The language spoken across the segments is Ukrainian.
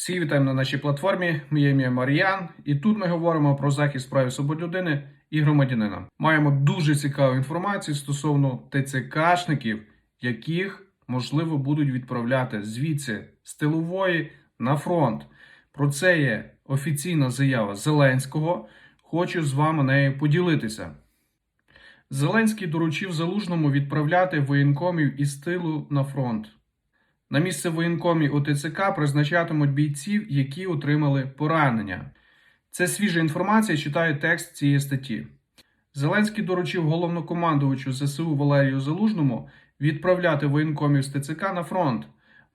Всі вітаємо на нашій платформі. Моє ім'я Мар'ян, і тут ми говоримо про захист прав і свобод людини і громадянина. Маємо дуже цікаву інформацію стосовно ТЦКшників, яких можливо будуть відправляти звідси з тилової на фронт. Про це є офіційна заява Зеленського. Хочу з вами нею поділитися. Зеленський доручив залужному відправляти воєнкомів із тилу на фронт. На місце воєнкомів у ТЦК призначатимуть бійців, які отримали поранення. Це свіжа інформація. Читаю текст цієї статті. Зеленський доручив головнокомандувачу ЗСУ Валерію Залужному відправляти воєнкомів з ТЦК на фронт.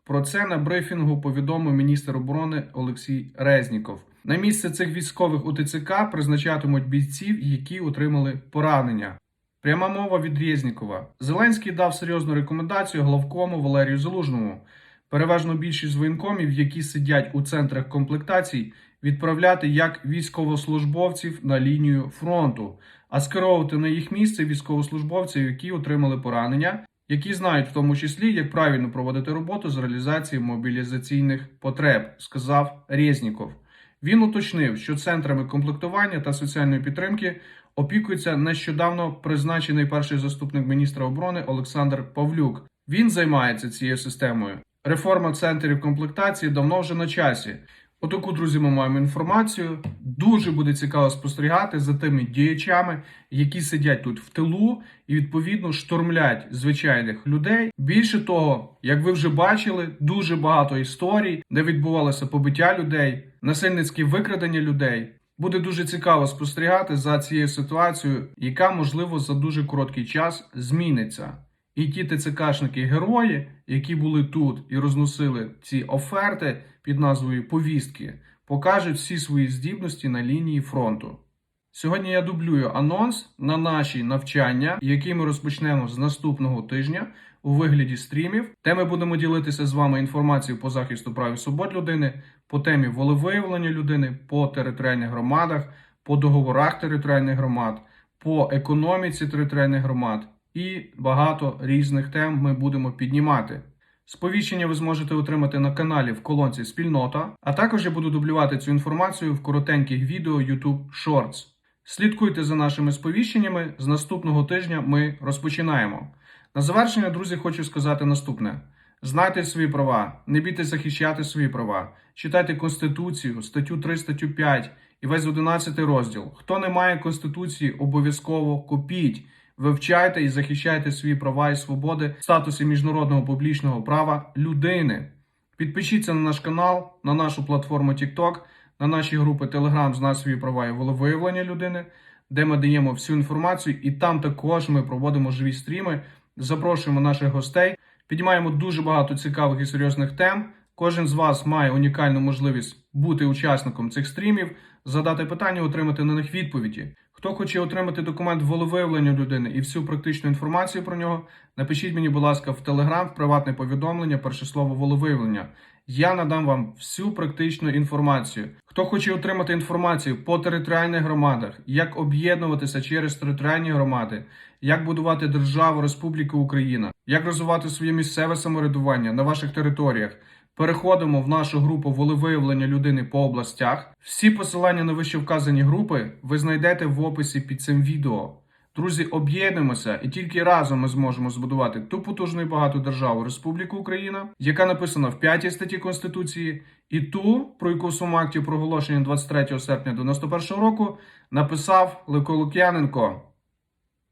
Про це на брифінгу повідомив міністр оборони Олексій Резніков. На місце цих військових у ТЦК призначатимуть бійців, які отримали поранення. Пряма мова від Резнікова. Зеленський дав серйозну рекомендацію главкому Валерію Залужному. Переважно більшість воєнкомів, які сидять у центрах комплектацій, відправляти як військовослужбовців на лінію фронту, а скеровувати на їх місце військовослужбовців, які отримали поранення, які знають в тому числі, як правильно проводити роботу з реалізації мобілізаційних потреб, сказав Резніков. Він уточнив, що центрами комплектування та соціальної підтримки опікується нещодавно призначений перший заступник міністра оборони Олександр Павлюк. Він займається цією системою. Реформа центрів комплектації давно вже на часі. Отаку, друзі, ми маємо інформацію. Дуже буде цікаво спостерігати за тими діячами, які сидять тут в тилу і відповідно штурмлять звичайних людей. Більше того, як ви вже бачили, дуже багато історій, де відбувалося побиття людей, насильницькі викрадення людей. Буде дуже цікаво спостерігати за цією ситуацією, яка можливо за дуже короткий час зміниться. І ті ТЦКшники герої, які були тут і розносили ці оферти під назвою повістки, покажуть всі свої здібності на лінії фронту. Сьогодні я дублюю анонс на наші навчання, які ми розпочнемо з наступного тижня у вигляді стрімів, де ми будемо ділитися з вами інформацією по захисту прав і свобод людини, по темі волевиявлення людини, по територіальних громадах, по договорах територіальних громад, по економіці територіальних громад і багато різних тем ми будемо піднімати. Сповіщення ви зможете отримати на каналі в колонці Спільнота, а також я буду дублювати цю інформацію в коротеньких відео YouTube Shorts. Слідкуйте за нашими сповіщеннями. З наступного тижня ми розпочинаємо. На завершення, друзі, хочу сказати наступне: знайте свої права, не бійтесь захищати свої права, читайте Конституцію, статтю 3, статтю 5 і весь 11 розділ. Хто не має Конституції, обов'язково купіть. Вивчайте і захищайте свої права і свободи в статусі міжнародного публічного права людини. Підпишіться на наш канал, на нашу платформу TikTok, на наші групи Telegram «Знай свої права і волевиявлення людини, де ми даємо всю інформацію, і там також ми проводимо живі стріми, запрошуємо наших гостей, піднімаємо дуже багато цікавих і серйозних тем. Кожен з вас має унікальну можливість бути учасником цих стрімів, задати питання, отримати на них відповіді. Хто хоче отримати документ волевиявлення людини і всю практичну інформацію про нього, напишіть мені, будь ласка, в Телеграм, в приватне повідомлення, перше слово волевиявлення. Я надам вам всю практичну інформацію. Хто хоче отримати інформацію по територіальних громадах, як об'єднуватися через територіальні громади, як будувати державу Республіку Україна, як розвивати своє місцеве самоврядування на ваших територіях. Переходимо в нашу групу волевиявлення людини по областях. Всі посилання на вище вказані групи ви знайдете в описі під цим відео. Друзі, об'єднуємося і тільки разом ми зможемо збудувати ту потужну і багату державу Республіку Україна, яка написана в 5 статті Конституції, і ту, про яку в своєму акті проголошення 23 серпня 91 року написав Левко Лук'яненко.